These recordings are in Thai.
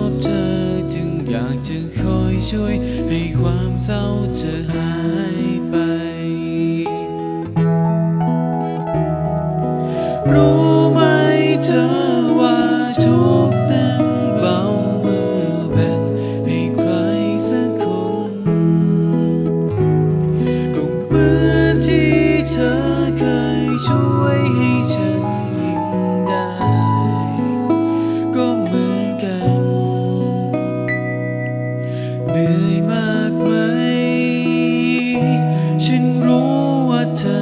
อบเธอจึงอยากจะคอยช่วยให้ความเศร้าเธอหายไป รู้ นื่อยมากไหม ฉันรู้ว่าเธอ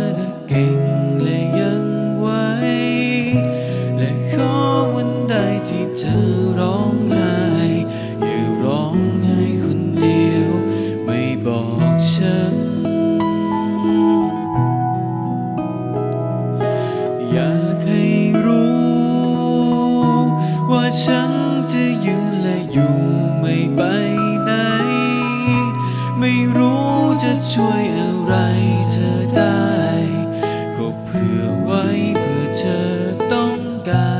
เก่งและยังไหว และขอวันใดที่เธอร้องไห้ อย่าร้องไห้คนเดียว ไม่บอกฉัน อยากให้รู้ ว่าฉันจะยืนและอยู่ ผื่อไว้เพื่อเธอต้องกา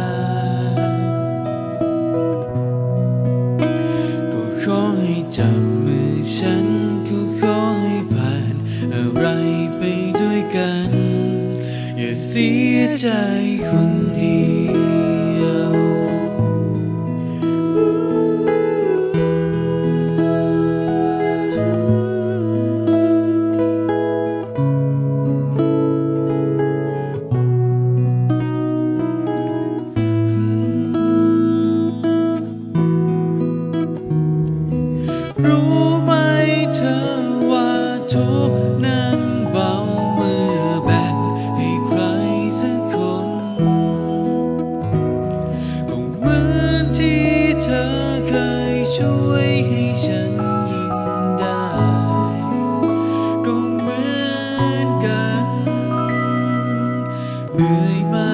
รก็ขอให้จับมือฉันก็ขอให้ผ่าน อะไรไปด้วยกัน อย่าเสียใจคนดี รู้ไหมเธอว่าทุกนั้นเบาเมื่อแบ่งให้ใครสักคนก็เหมือนที่เธอเคยช่วยให้ฉันยิ้มได้ ก็เหมือนกันเหนื่อยมากไหม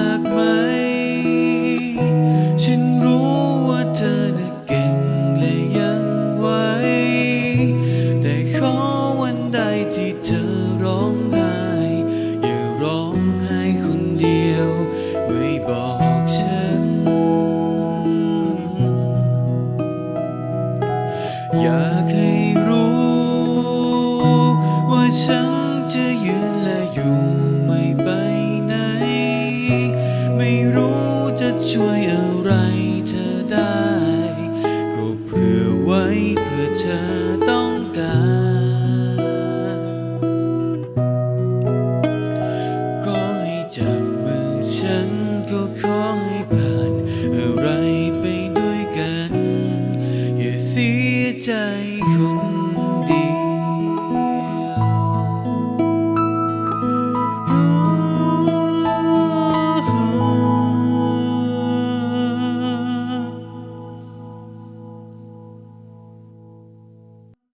ฉันจะยืนและอยู่ไม่ไปไหน ไม่รู้จะช่วยอะไรเธอได้ ก็เพื่อไว้เพื่อเธอต้องการ ก็ให้จับมือฉันก็ขอให้